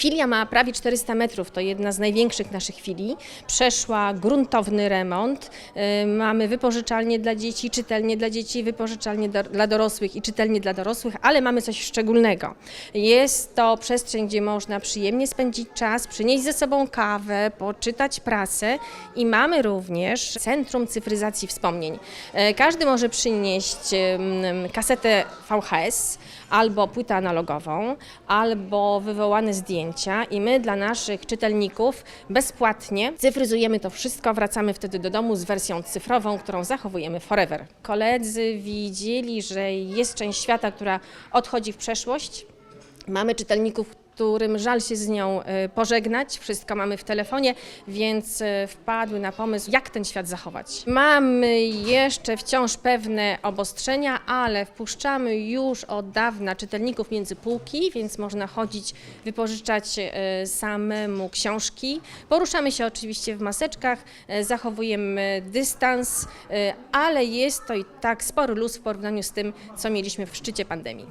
Filia ma prawie 400 metrów, to jedna z największych naszych filii. Przeszła gruntowny remont. Y, Mamy wypożyczalnię dla dzieci, czytelnię dla dzieci, wypożyczalnię do, dla dorosłych i czytelnię dla dorosłych, ale mamy coś szczególnego. Jest to przestrzeń, gdzie można przyjemnie spędzić czas, przynieść ze sobą kawę, poczytać prasę i mamy również Centrum Cyfryzacji Wspomnień. E, Każdy może przynieść kasetę VHS albo płytę analogową, albo wywołane i my dla naszych czytelników bezpłatnie cyfryzujemy to wszystko, wracamy wtedy do domu z wersją cyfrową, którą zachowujemy forever. Koledzy widzieli, że jest część świata, która odchodzi w przeszłość, Mamy czytelników, którym żal się z nią e, pożegnać, wszystko mamy w telefonie, więc e, wpadły na pomysł, jak ten świat zachować. Mamy jeszcze wciąż pewne obostrzenia, ale wpuszczamy już od dawna czytelników między półki, więc można chodzić, wypożyczać e, samemu książki. Poruszamy się oczywiście w maseczkach, zachowujemy dystans, ale jest to i tak spory luz w porównaniu z tym, co mieliśmy w szczycie pandemii.